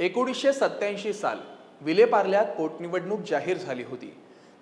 एकोणीसशे सत्याऐंशी साल विलेपार्ल्यात पोटनिवडणूक जाहीर झाली होती.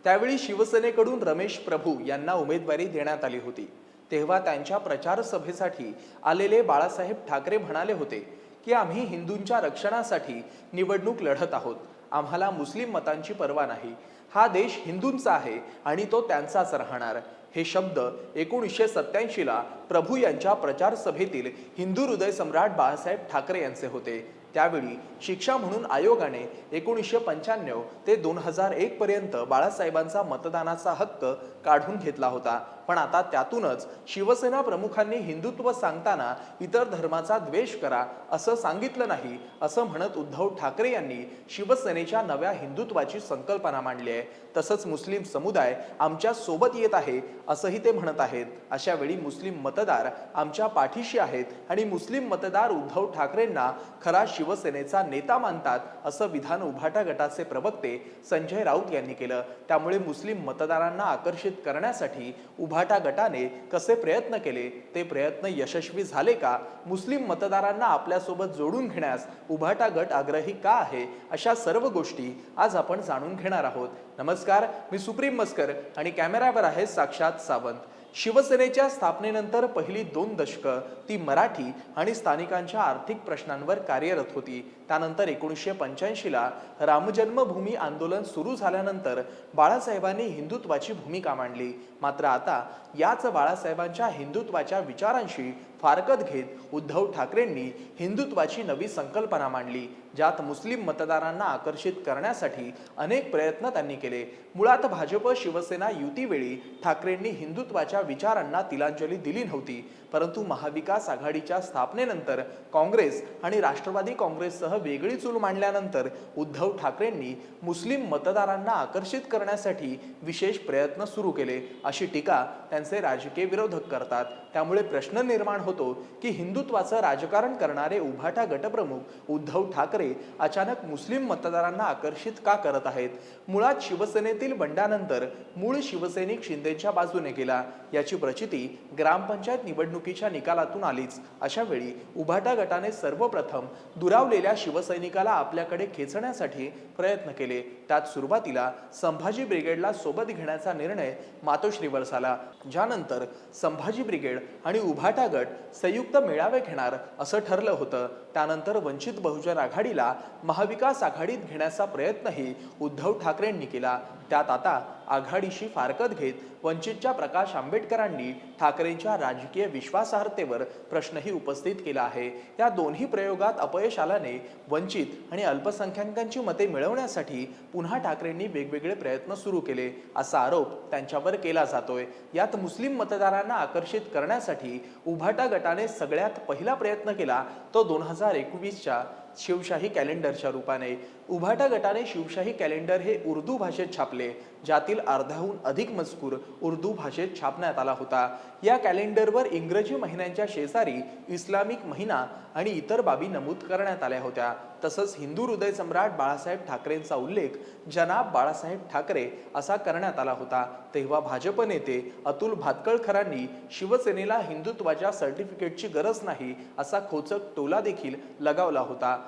त्यावेळी शिवसेनेकडून रमेश प्रभू यांना उमेदवारी देण्यात आली होती. तेव्हा त्यांच्या प्रचार सभेसाठी आलेले बाळासाहेब ठाकरे म्हणाले होते की आम्ही हिंदूंच्या रक्षणासाठी निवडणूक लढत आहोत. आम्हाला मुस्लिम मतांची पर्वा नाही. हा देश हिंदूंचा आहे आणि तो त्यांचाच राहणार. हे शब्द एकोणीसशे सत्याऐंशीला प्रभू यांच्या प्रचार सभेतील हिंदू हृदय सम्राट बाळासाहेब ठाकरे यांचे होते. त्यावेळी शिक्षा म्हणून आयोगाने एकोणीसशे पंच्याण्णव ते दोन हजार एक पर्यंत बाळासाहेबांचा मतदानाचा हक्क काढून घेतला होता. पण आता त्यातूनच शिवसेना प्रमुखांनी हिंदुत्व सांगताना इतर धर्माचा द्वेष करा असं सांगितलं नाही असं म्हणत उद्धव ठाकरे यांनी शिवसेनेच्या नव्या हिंदुत्वाची संकल्पना मांडली आहे. तसंच मुस्लिम समुदाय आमच्यासोबत येत आहे असंही ते म्हणत आहेत. अशा वेळी मुस्लिम मतदार आमच्या पाठीशी आहेत आणि मुस्लिम मतदार उद्धव ठाकरेंना खरा शिवसेनेचा नेता मानतात असं विधान उभाटा गटाचे प्रवक्ते संजय राऊत यांनी केलं. त्यामुळे मुस्लिम मतदारांना आकर्षित करण्यासाठी उभाटा गटाने कसे प्रयत्न केले? ते प्रयत्न यशस्वी झाले का? मुस्लिम मतदारांना आपल्यासोबत जोडून घेण्यास उभाटा गट आग्रही का आहे? अशा सर्व गोष्टी आज आपण जाणून घेणार आहोत. नमस्कार मी सुप्रीम मस्कर आणि कॅमेऱ्यावर आहे साक्षात सावंत. शिवसेनेच्या स्थापनेनंतर पहिली दोन दशकं ती मराठी आणि स्थानिकांच्या आर्थिक प्रश्नांवर कार्यरत होती. त्यानंतर एकोणीसशे पंच्याऐंशीला रामजन्मभूमी आंदोलन सुरू झाल्यानंतर बाळासाहेबांनी हिंदुत्वाची भूमिका मांडली. मात्र आता याच बाळासाहेबांच्या हिंदुत्वाच्या विचारांशी फारकत घेत उद्धव ठाकरेंनी हिंदुत्वाची नवी संकल्पना मांडली ज्यात मुस्लिम मतदारांना आकर्षित करण्यासाठी अनेक प्रयत्न त्यांनी केले. मुळात भाजप शिवसेना युतीवेळी ठाकरेंनी हिंदुत्वाच्या विचारांना तिलांजली दिली नव्हती परंतु महाविकास आघाडीच्या स्थापनेनंतर काँग्रेस आणि राष्ट्रवादी काँग्रेससह वेगळी चूल मांडल्यानंतर उद्धव ठाकरेंनी मुस्लिम मतदारांना आकर्षित करण्यासाठी विशेष प्रयत्न सुरू केले अशी टीका त्यांचे राजकीय विरोधक करतात. त्यामुळे प्रश्न निर्माण होतो की हिंदुत्वाचं राजकारण करणारे उभाटा गटप्रमुख उद्धव ठाकरे अचानक मुस्लिम मतदारांना आकर्षित का करत आहेत? मुळात शिवसेनेतील बंडानंतर मूळ शिवसैनिक शिंदेच्या बाजूने गेला. याची प्रचिती ग्रामपंचायत निवडणुकीच्या निकालातून आलीच. अशा वेळी उभाटा गटाने सर्वप्रथम दुरावलेल्या शिवसैनिकाला आपल्याकडे खेचण्यासाठी प्रयत्न केले. त्यात सुरुवातीला संभाजी ब्रिगेडला सोबत घेण्याचा निर्णय मातोश्रीवर झाला ज्यानंतर संभाजी ब्रिगेड आणि उभाटा गट संयुक्त मेळावे घेणार असं ठरलं होतं. त्यानंतर वंचित बहुजन आघाडीला महाविकास आघाडीत घेण्याचा प्रयत्नही उद्धव ठाकरेंनी केला. त्यात आता आघाडीशी फारकत घेत वंचितच्या प्रकाश आंबेडकरांनी ठाकरेंच्या राजकीय विश्वासार्हतेवर प्रश्नही उपस्थित केला आहे. या दोन्ही प्रयोगात अपयश आल्याने वंचित आणि अल्पसंख्याकांची मते मिळवण्यासाठी पुन्हा ठाकरेंनी वेगवेगळे प्रयत्न सुरू केले असा आरोप त्यांच्यावर केला जातोय. यात मुस्लिम मतदारांना आकर्षित करण्यासाठी उभाटा गटाने सगळ्यात पहिला प्रयत्न केला तो दोन हजार एकवीसच्या शिवशाही कॅलेंडरच्या रूपाने उभाटा गटाने शिवशाही कॅलेंडर हे उर्दू भाषेत छापले ज्यातील अर्ध्याहून अधिक मजकूर उर्दू भाषेत छापण्यात आला होता. या कॅलेंडरवर इंग्रजी महिन्यांच्या शेजारी इस्लामिक महिना आणि इतर बाबी नमूद करण्यात आल्या होत्या. तसंच हिंदू हृदय सम्राट बाळासाहेब ठाकरेंचा उल्लेख जनाब बाळासाहेब ठाकरे असा करण्यात आला होता. तेव्हा भाजप नेते अतुल भातकळकरांनी शिवसेनेला हिंदुत्वाच्या सर्टिफिकेटची गरज नाही असा खोचक टोला देखील लगावला होता.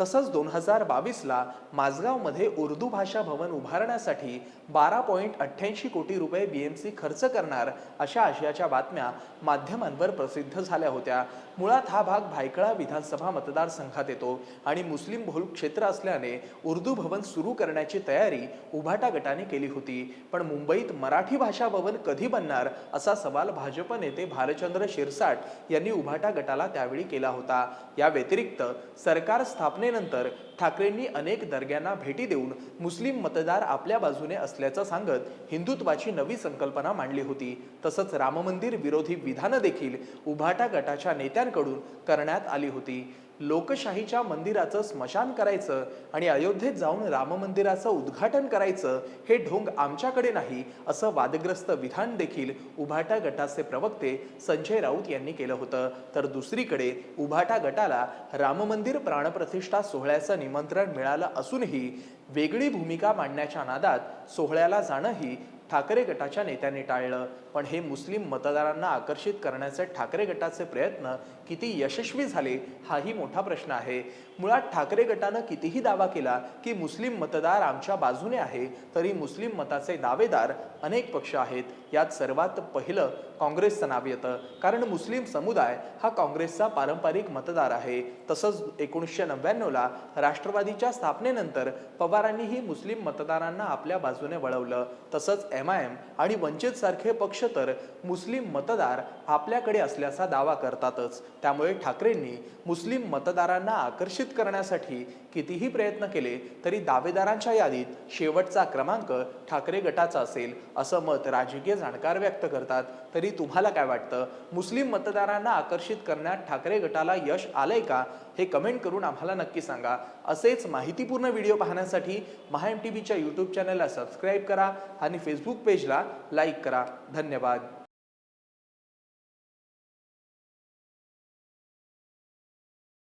तसंच दोन हजार बावीसला माझगावमध्ये उर्दू भाषा भवन उभारण्यासाठी बारा पॉईंट अठ्ठ्याऐंशी कोटी रुपये बीएमसी खर्च करणार अशा आशयाच्या बातम्या माध्यमांवर प्रसिद्ध झाल्या होत्या. मुळात हा भाग भायखळा विधानसभा मतदारसंघात येतो आणि मुस्लिम बहुल क्षेत्र असल्याने उर्दू भवन सुरू करण्याची तयारी उभाटा गटाने केली होती. पण मुंबईत मराठी भाषा भवन कधी बनणार असा सवाल भाजप नेते भालचंद्र शिरसाट यांनी उभाटा गटाला त्यावेळी केला होता. या व्यतिरिक्त सरकार स्थापने स्थापनेनंतर ठाकरेंनी अनेक दर्ग्यांना भेटी देऊन मुस्लिम मतदार आपल्या बाजूने असल्याचं सांगत हिंदुत्वाची नवी संकल्पना मांडली होती. तसंच राममंदिर विरोधी विधानं देखील उभाटा गटाच्या नेत्यांकडून करण्यात आली होती. लोकशाहीच्या मंदिराचं स्मशान करायचं आणि अयोध्येत जाऊन राम मंदिराचं उद्घाटन करायचं हे ढोंग आमच्याकडे नाही असं वादग्रस्त विधान देखील उभाटा गटाचे प्रवक्ते संजय राऊत यांनी केलं होतं. तर दुसरीकडे उभाटा गटाला राम मंदिर प्राणप्रतिष्ठा सोहळ्याचं निमंत्रण मिळालं असूनही वेगळी भूमिका मांडण्याच्या नादात सोहळ्याला जाणंही ठाकरे गटाच्या नेत्यांनी टाळलं. पण हे मुस्लिम मतदारांना आकर्षित करण्याचे ठाकरे गटाचे प्रयत्न किती यशस्वी झाले हाही मोठा प्रश्न आहे. मुळात ठाकरे गटानं कितीही दावा केला की मुस्लिम मतदार आमच्या बाजूने आहे तरी मुस्लिम मताचे दावेदार अनेक पक्ष आहेत. यात सर्वात पहिलं काँग्रेसचं नाव येतं. कारण मुस्लिम समुदाय हा काँग्रेसचा पारंपरिक मतदार आहे. तसंच एकोणीसशे नव्याण्णवला राष्ट्रवादीच्या स्थापनेनंतर पवारांनीही मुस्लिम मतदारांना आपल्या बाजूने वळवलं. तसंच एम आय एम आणि वंचित सारखे पक्ष तर मुस्लिम मतदार आपल्याकडे असल्याचा दावा करतातच. त्यामुळे ठाकरेंनी मुस्लिम मतदारांना आकर्षित करण्यासाठी कितीही प्रयत्न केले तरी दावेदारांच्या यादीत शेवटचा क्रमांक ठाकरे गटाचा असेल असं मत राजकीय जाणकार व्यक्त करतात. तरी तुम्हाला काय वाटतं? मुस्लिम मतदारांना आकर्षित करण्यात ठाकरे गटाला यश आलंय का? हे कमेंट करून आम्हाला नक्की सांगा. असेच माहितीपूर्ण व्हिडिओ पाहण्यासाठी महाएम टी व्हीच्या यूट्यूब चॅनलला सबस्क्राईब करा आणि फेसबुक पेजला लाईक करा. धन्यवाद.